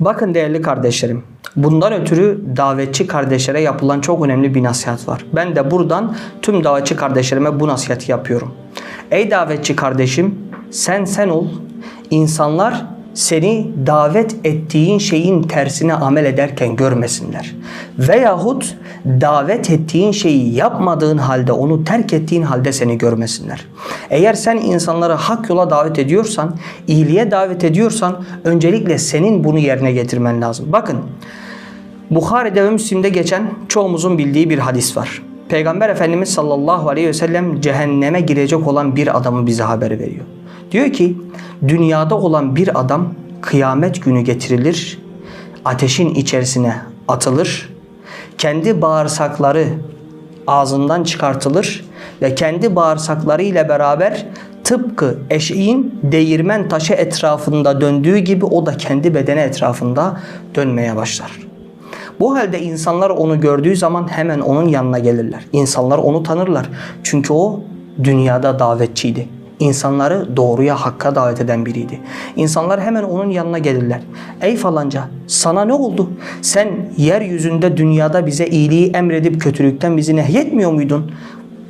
Bakın değerli kardeşlerim. Bundan ötürü davetçi kardeşlere yapılan çok önemli bir nasihat var. Ben de buradan tüm davetçi kardeşlerime bu nasihati yapıyorum. Ey davetçi kardeşim, sen sen ol. İnsanlar seni davet ettiğin şeyin tersine amel ederken görmesinler. Veyahut davet ettiğin şeyi yapmadığın halde, onu terk ettiğin halde seni görmesinler. Eğer sen insanları hak yola davet ediyorsan, iyiliğe davet ediyorsan öncelikle senin bunu yerine getirmen lazım. Bakın Bukhari'de ve Müslim'de geçen çoğumuzun bildiği bir hadis var. Peygamber Efendimiz sallallahu aleyhi ve sellem cehenneme girecek olan bir adamı bize haber veriyor. Diyor ki dünyada olan bir adam kıyamet günü getirilir, ateşin içerisine atılır, kendi bağırsakları ağzından çıkartılır ve kendi bağırsakları ile beraber tıpkı eşeğin değirmen taşı etrafında döndüğü gibi o da kendi bedeni etrafında dönmeye başlar. Bu halde insanlar onu gördüğü zaman hemen onun yanına gelirler. İnsanlar onu tanırlar. Çünkü o dünyada davetçiydi. İnsanları doğruya, hakka davet eden biriydi. İnsanlar hemen onun yanına gelirler. Ey falanca sana ne oldu? Sen yeryüzünde dünyada bize iyiliği emredip kötülükten bizi nehyetmiyor muydun?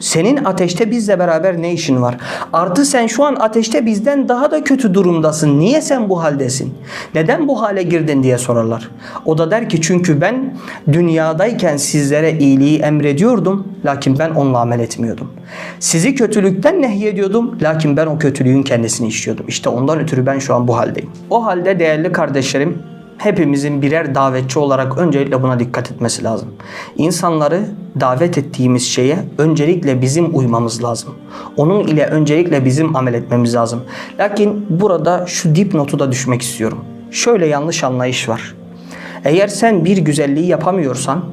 Senin ateşte bizle beraber ne işin var? Artı sen şu an ateşte bizden daha da kötü durumdasın. Niye sen bu haldesin? Neden bu hale girdin diye sorarlar. O da der ki çünkü ben dünyadayken sizlere iyiliği emrediyordum. Lakin ben onunla amel etmiyordum. Sizi kötülükten nehyediyordum. Lakin ben o kötülüğün kendisini işliyordum. İşte ondan ötürü ben şu an bu haldeyim. O halde değerli kardeşlerim hepimizin birer davetçi olarak öncelikle buna dikkat etmesi lazım. İnsanları davet ettiğimiz şeye öncelikle bizim uymamız lazım. Onun ile öncelikle bizim amel etmemiz lazım. Lakin burada şu dipnotu da düşmek istiyorum. Şöyle yanlış anlayış var. Eğer sen bir güzelliği yapamıyorsan,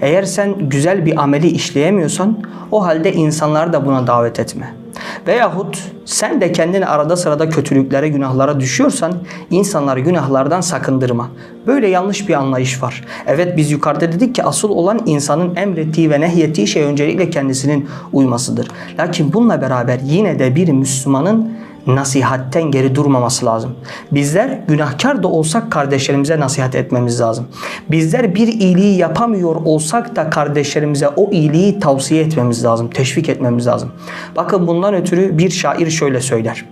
eğer sen güzel bir ameli işleyemiyorsan o halde insanları da buna davet etme. Veyahut sen de kendini arada sırada kötülüklere, günahlara düşüyorsan insanları günahlardan sakındırma. Böyle yanlış bir anlayış var. Evet biz yukarıda dedik ki asıl olan insanın emrettiği ve nehyettiği şey öncelikle kendisinin uymasıdır. Lakin bununla beraber yine de bir Müslümanın nasihatten geri durmaması lazım. Bizler günahkar da olsak kardeşlerimize nasihat etmemiz lazım. Bizler bir iyiliği yapamıyor olsak da kardeşlerimize o iyiliği tavsiye etmemiz lazım, teşvik etmemiz lazım. Bakın bundan ötürü bir şair şöyle söyler.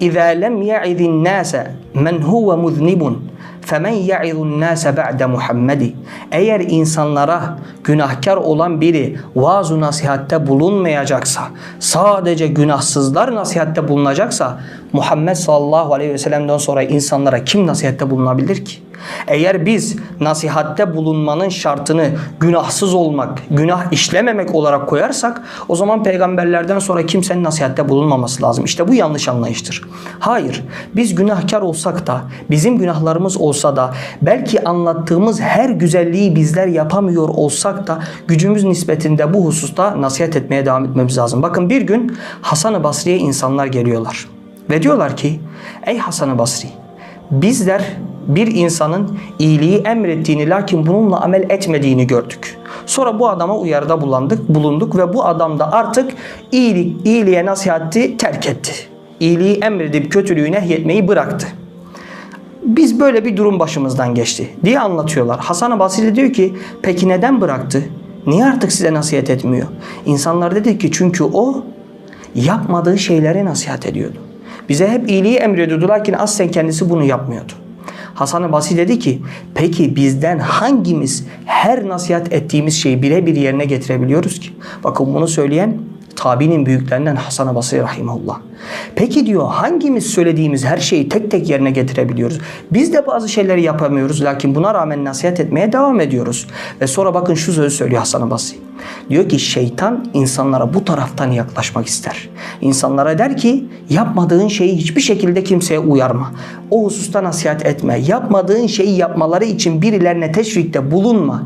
İzâ lem ya'idin nâse men huve muznibun فَمَنْ يَعِذُ النَّاسَ بَعْدَ Muhammedi Eğer insanlara günahkar olan biri vaaz nasihatte bulunmayacaksa, sadece günahsızlar nasihatte bulunacaksa, Muhammed sallallahu aleyhi ve sellem'den sonra insanlara kim nasihatte bulunabilir ki? Eğer biz nasihatte bulunmanın şartını günahsız olmak, günah işlememek olarak koyarsak o zaman peygamberlerden sonra kimsenin nasihatte bulunmaması lazım. İşte bu yanlış anlayıştır. Hayır, biz günahkar olsak da, bizim günahlarımız olsa da, belki anlattığımız her güzelliği bizler yapamıyor olsak da gücümüz nispetinde bu hususta nasihat etmeye devam etmemiz lazım. Bakın bir gün Hasan-ı Basri'ye insanlar geliyorlar. Ve diyorlar ki, ey Hasan-ı Basri, bizler bir insanın iyiliği emrettiğini lakin bununla amel etmediğini gördük. Sonra bu adama uyarıda bulunduk, bulunduk ve bu adam da artık iyilik, iyiliğe nasihati terk etti. İyiliği emredip kötülüğü nehyetmeyi bıraktı. Biz böyle bir durum başımızdan geçti diye anlatıyorlar. Hasan-ı Basri diyor ki peki neden bıraktı? Niye artık size nasihat etmiyor? İnsanlar dedi ki çünkü o yapmadığı şeylere nasihat ediyordu. Bize hep iyiliği emrediyordu lakin aslen kendisi bunu yapmıyordu. Hasan-ı Basri dedi ki peki bizden hangimiz her nasihat ettiğimiz şeyi birebir yerine getirebiliyoruz ki? Bakın bunu söyleyen tabinin büyüklerinden Hasan-ı Basri rahimahullah. Peki diyor hangimiz söylediğimiz her şeyi tek tek yerine getirebiliyoruz? Biz de bazı şeyleri yapamıyoruz lakin buna rağmen nasihat etmeye devam ediyoruz. Ve sonra bakın şu sözü söylüyor Hasan-ı Basri. Diyor ki şeytan insanlara bu taraftan yaklaşmak ister. İnsanlara der ki yapmadığın şeyi hiçbir şekilde kimseye uyarma. O hususta nasihat etme. Yapmadığın şeyi yapmaları için birilerine teşvikte bulunma.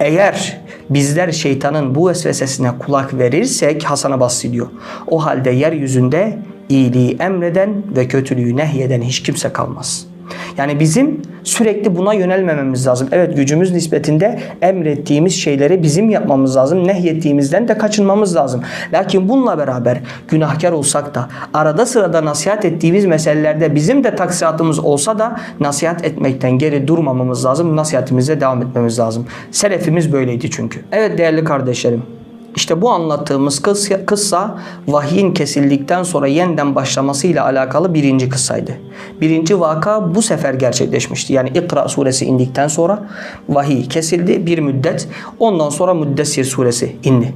Eğer bizler şeytanın bu vesvesesine kulak verirsek Hasan-ı Basri. O halde yeryüzünde iyiliği emreden ve kötülüğü nehyeden hiç kimse kalmaz. Yani bizim sürekli buna yönelmememiz lazım. Evet gücümüz nispetinde emrettiğimiz şeyleri bizim yapmamız lazım. Nehyettiğimizden de kaçınmamız lazım. Lakin bununla beraber günahkar olsak da arada sırada nasihat ettiğimiz meselelerde bizim de taksiratımız olsa da nasihat etmekten geri durmamamız lazım. Nasihatimize devam etmemiz lazım. Selefimiz böyleydi çünkü. Evet değerli kardeşlerim. İşte bu anlattığımız kıssa, vahyin kesildikten sonra yeniden başlamasıyla alakalı birinci kıssaydı. Birinci vaka bu sefer gerçekleşmişti. Yani İkra suresi indikten sonra vahiy kesildi bir müddet. Ondan sonra Müddessir suresi indi.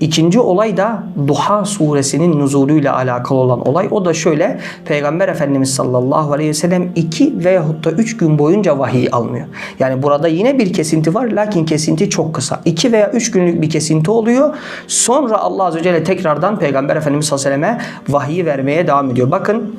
İkinci olay da Duha suresinin nuzuluyla alakalı olan olay. O da şöyle Peygamber Efendimiz sallallahu aleyhi ve sellem iki veyahut da üç gün boyunca vahiy almıyor. Yani burada yine bir kesinti var lakin kesinti çok kısa. İki veya üç günlük bir kesinti oluyor. Sonra Allah Azze ve Celle tekrardan Peygamber Efendimiz sallallahu aleyhi ve selleme vahiy vermeye devam ediyor. Bakın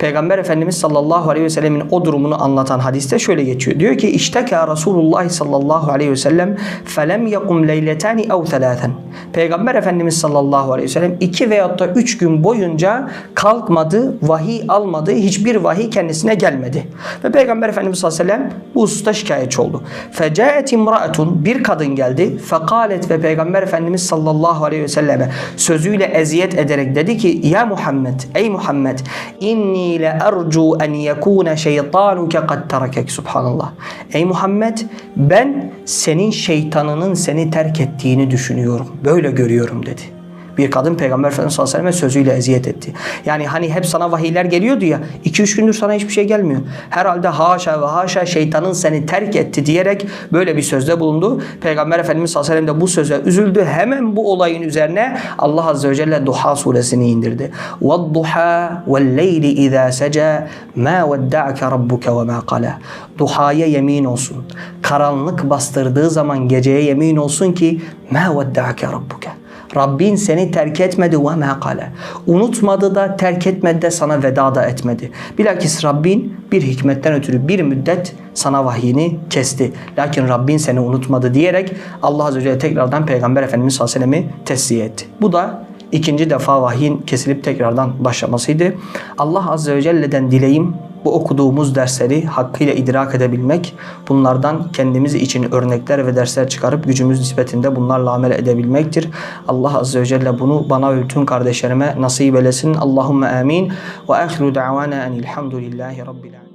Peygamber Efendimiz sallallahu aleyhi ve sellemin o durumunu anlatan hadiste şöyle geçiyor. Diyor ki işteka Resulullah sallallahu aleyhi ve sellem felem yakum leyletani ev thelâthen. Peygamber Efendimiz sallallahu aleyhi ve sellem iki veyahut da üç gün boyunca kalkmadı, vahiy almadı, hiçbir vahiy kendisine gelmedi. Ve Peygamber Efendimiz sallallahu aleyhi ve sellem bu hususta şikayetçi oldu. Fecaet imraetun bir kadın geldi. Fekalet ve Peygamber Efendimiz sallallahu aleyhi ve selleme sözüyle eziyet ederek dedi ki ya Muhammed ey Muhammed inni le ercu en yekune şeytanuke kad subhanallah. Ey Muhammed ben senin şeytanının seni terk ettiğini düşünüyorum. Böyle görüyorum dedi Bir kadın Peygamber Efendimiz sallallahu aleyhi ve sellem sözüyle eziyet etti. Yani hani hep sana vahiyler geliyordu ya. 2-3 gündür sana hiçbir şey gelmiyor. Herhalde haşa ve haşa şeytanın seni terk etti diyerek böyle bir sözde bulundu. Peygamber Efendimiz sallallahu aleyhi ve sellem de bu söze üzüldü. Hemen bu olayın üzerine Allah azze ve celle Duha suresini indirdi. وَالضُّحَى وَالْلَيْلِ اِذَا سَجَى مَا وَدَّعَكَ رَبُّكَ وَمَا قَلَى Duhaya yemin olsun. Karanlık bastırdığı zaman geceye yemin olsun ki مَا وَدَّعَكَ رَبُّكَ Rabbin seni terk etmedi ve ma kale. Unutmadı da terk etmedi de sana veda da etmedi. Bilakis Rabbin bir hikmetten ötürü bir müddet sana vahyini kesti. Lakin Rabbin seni unutmadı diyerek Allah Azze ve Celle tekrardan Peygamber Efendimiz sallallahu aleyhi ve sellem'i tesliye etti. Bu da ikinci defa vahyin kesilip tekrardan başlamasıydı. Allah Azze ve Celle'den dileğim bu okuduğumuz dersleri hakkıyla idrak edebilmek, bunlardan kendimiz için örnekler ve dersler çıkarıp gücümüz nispetinde bunlarla amel edebilmektir. Allah Azze ve Celle bunu bana ve bütün kardeşlerime nasip eylesin. Allahumme amin. Ve ahiru da'vana enilhamdülillahi rabbil alemin.